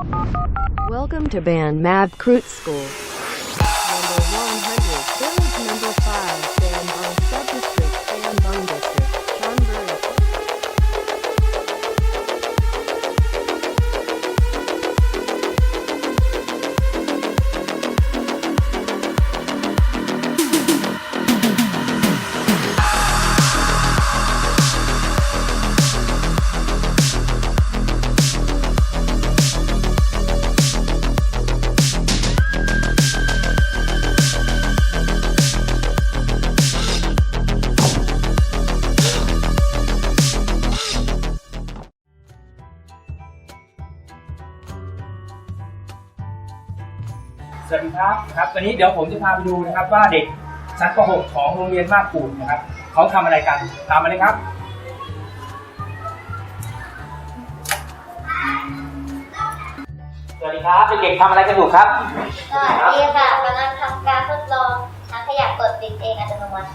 Welcome to Band Mad Kroot School. สวัสดีครับนะครับวันนี้เดี๋ยวผมจะพาไปดูนะครับ ว่าเด็กชั้นป .6 ของโรงเรียนมากปูนนะครับเขาทำอะไรกันตามมาเลยครับสวัสดีครับเด็กๆทำอะไรกันอยู่ครับสวัสดีค่ะกำลังทำการทดลองถังขยะเปิดปิดเองอัตโนมัติ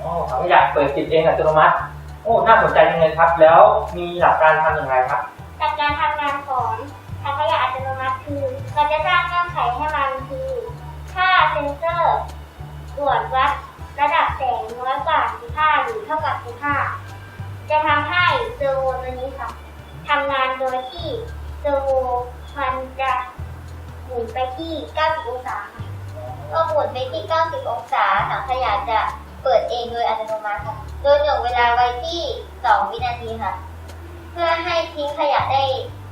อ๋อเขาอยากเปิดติดเองอัตโนมัติโอ้น่าสนใจจังเลยครับ แล้วมีหลักการทำอย่างไรครับจากการทำงานของ ถังขยะอัตโนมัติคือเราจะสร้างเงื่อนไขให้มันคือ ถ้าเซ็นเซอร์ตรวจวัดระดับแสงน้อยกว่า15หรือเท่ากับ15จะทำให้เซอร์โวตัวนี้ค่ะทำงานโดยที่เซอร์โวมันจะหมุนไปที่ 90 องศาก็หมุนไปที่ 90 องศาถังขยะจะเปิดเองโดยอัตโนมัติค่ะ โดยหน่วงเวลาไว้ที่ 2 วินาทีค่ะ เพื่อให้ทิ้งขยะได้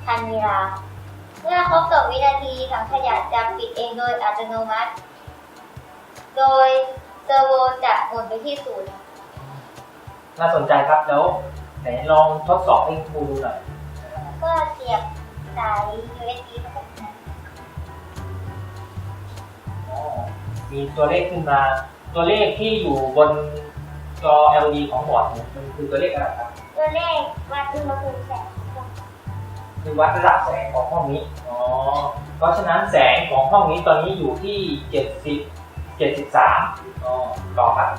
ทันเวลา เมื่อครบ2วินาทีถังขยะจะปิดเองโดยอัตโนมัติ โดยเซอร์โวจะหมุนไปที่ศูนย์ค่ะน่าสนใจครับแล้วไหนลองทดสอบให้ครูดูหน่อยก็เสียบสาย USB เข้าไปในนั้นอ๋อมีตัวเลขขึ้นมา ตัวเลขที่อยู่บนจอ LED ของบอร์ดเนี่ยมันคือตัวเลขอะไรครับ ตัวเลขวัดอุณหภูมิแสง ค่ะคือวัดระดับแสงของห้องนี้ อ๋อ เพราะฉะนั้นแสงของห้องนี้ตอนนี้อยู่ที่70 73อ๋อ ต่อครับ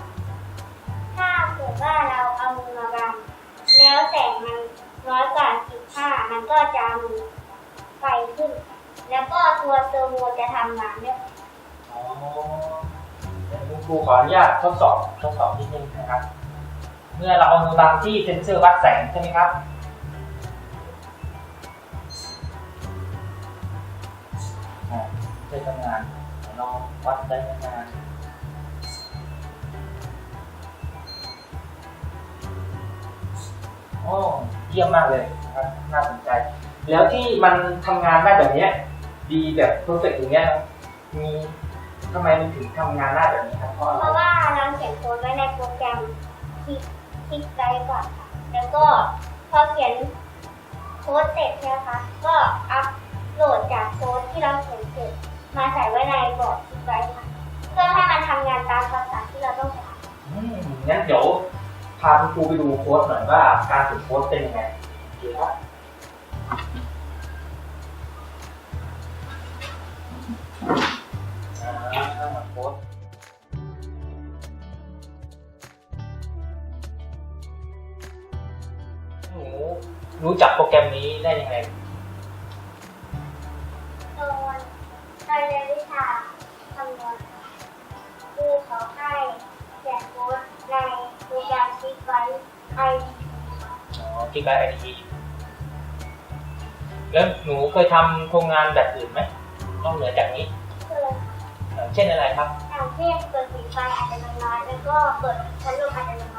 ถ้าเกิดว่าเราเอามือมาบังแล้วแสงมันน้อยกว่า15มันก็จะมีไฟขึ้น แล้วก็ตัวเซอร์โวจะทำงานด้วยอ๋อเดี๋ยวคุณครูขออนุญาตทดสอบทดสอบนิดนึงนะครับ เมื่อเราเอามือบังที่เซ็นเซอร์วัดแสงใช่ไหมครับ อ่าได้ทำงานเดี๋ยวลองวัดได้ทำงานโอ้เยี่ยมมากเลยนะครับน่าสนใจ แล้วที่มันทำงานได้แบบเนี้ย ดีแบบเพอร์เฟกอย่างเงี้ยมีทำไมมันถึงทำงานได้แบบนี้ครับเพราะเพราะว่าเราเขียนโค้ดไว้ในโปรแกรมที่ที่ไกด์ก่อนค่ะแล้วก็พอเขียนโค้ดเสร็จใช่ไหมคะก็อัพ โหลดจากโค้ดที่เราเขียนเสร็จมาใส่ไว้ในบอร์ดที่ไกด์ค่ะเพื่อให้มันทำงานตามภาษาที่เราต้องการอืมงั้นเดี๋ยวพาคุณครูไปดูโค้ดหน่อยว่าการเขียนโค้ดเป็นยังไงโอเครับอ่าโค้ดหนูรู้จักโปรแกรมนี้ได้ยังไง ตอนเรียนวิชาคำนวณค่ะครูเขาให้เขียนโค้ดในโปรแกรมที่ไกด์ไออ๋อที่การไอทีแล้วหนูเคยทำโครงงานแบบอื่นไหมนอกเหนือจากนี้ คือเอ่อเช่นอะไรครับอย่างเช่นเปิดปิดไฟอัตโนมัติแล้วก็เปิดพัดลมอัตโนมัติ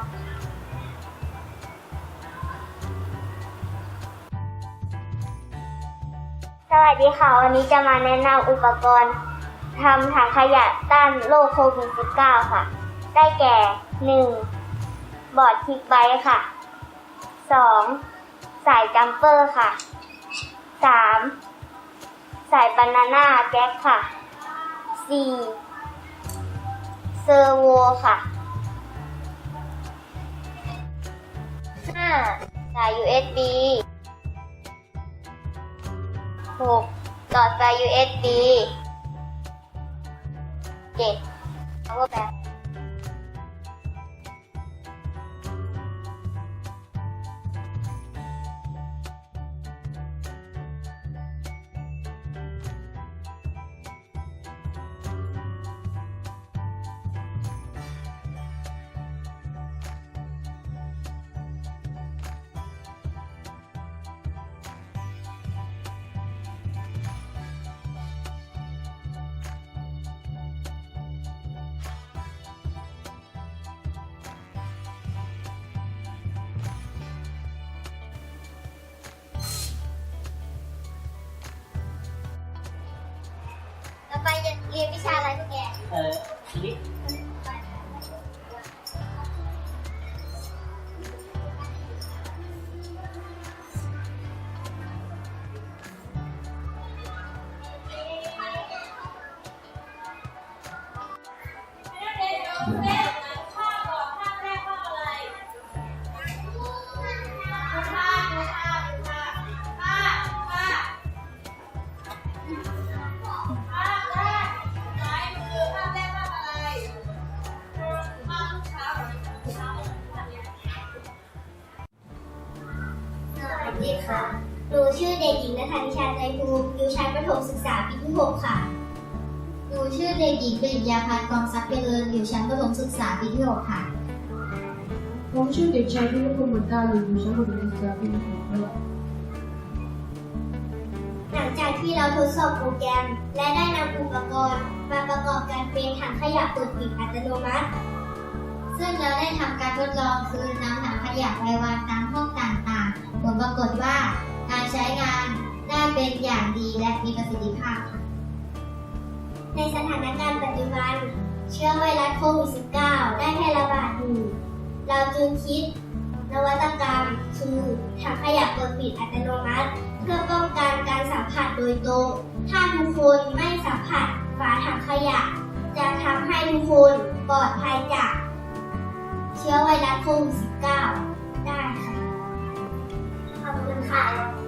สวัสดีค่ะ วันนี้จะมาแนะนำอุปกรณ์ทำถังขยะต้านโรคโควิด -19 ค่ะ ได้แก่ 1. บอร์ดคิกไบค์ค่ะ 2. สายจัมเปอร์ค่ะ 3. สายบานาน่าแจ็คค่ะ 4. เซอร์โวค่ะ 5. สาย USB 6. หลอดไฟ USB 7. power bank เอ อทีนี้สวัสดีค่ะ หนูชื่อเด็กหญิงนัทธานิชาใจภูมิอยู่ชั้นประถมศึกษาปีที่หกค่ะ หนูชื่อเด็กหญิงเบญญาพันธ์กองทรัพย์เจริญอยู่ชั้นประถมศึกษาปีที่หกค่ะ ผมชื่อเด็กชายพิรุพงศ์เหมือนกันอยู่ชั้นประถมศึกษาปีที่หกครับหลังจากที่เราทดสอบโปรแกรม และได้นำอุปกรณ์มาประกอบการเป็นถังขยะเปิดปิดอัตโนมัติ ซึ่งเราได้ทำการทดลองคือนำถังขยะไปวางตาม ปรากฏว่าการใช้งานได้เป็นอย่างดีและมีประสิทธิภาพค่ะในสถานการณ์ปัจจุบัน เชื้อไวรัสโควิด -19 ได้แพร่ระบาดอยู่ เราจึงคิด นวัตกรรมคือถังขยะเปิดปิดอัตโนมัติ เพื่อป้องกันการสัมผัสโดยตรง ถ้าทุกคนไม่สัมผัสฝาถังขยะ จะทำให้ทุกคนปลอดภัยจาก เชื้อไวรัสโควิด -19 ไ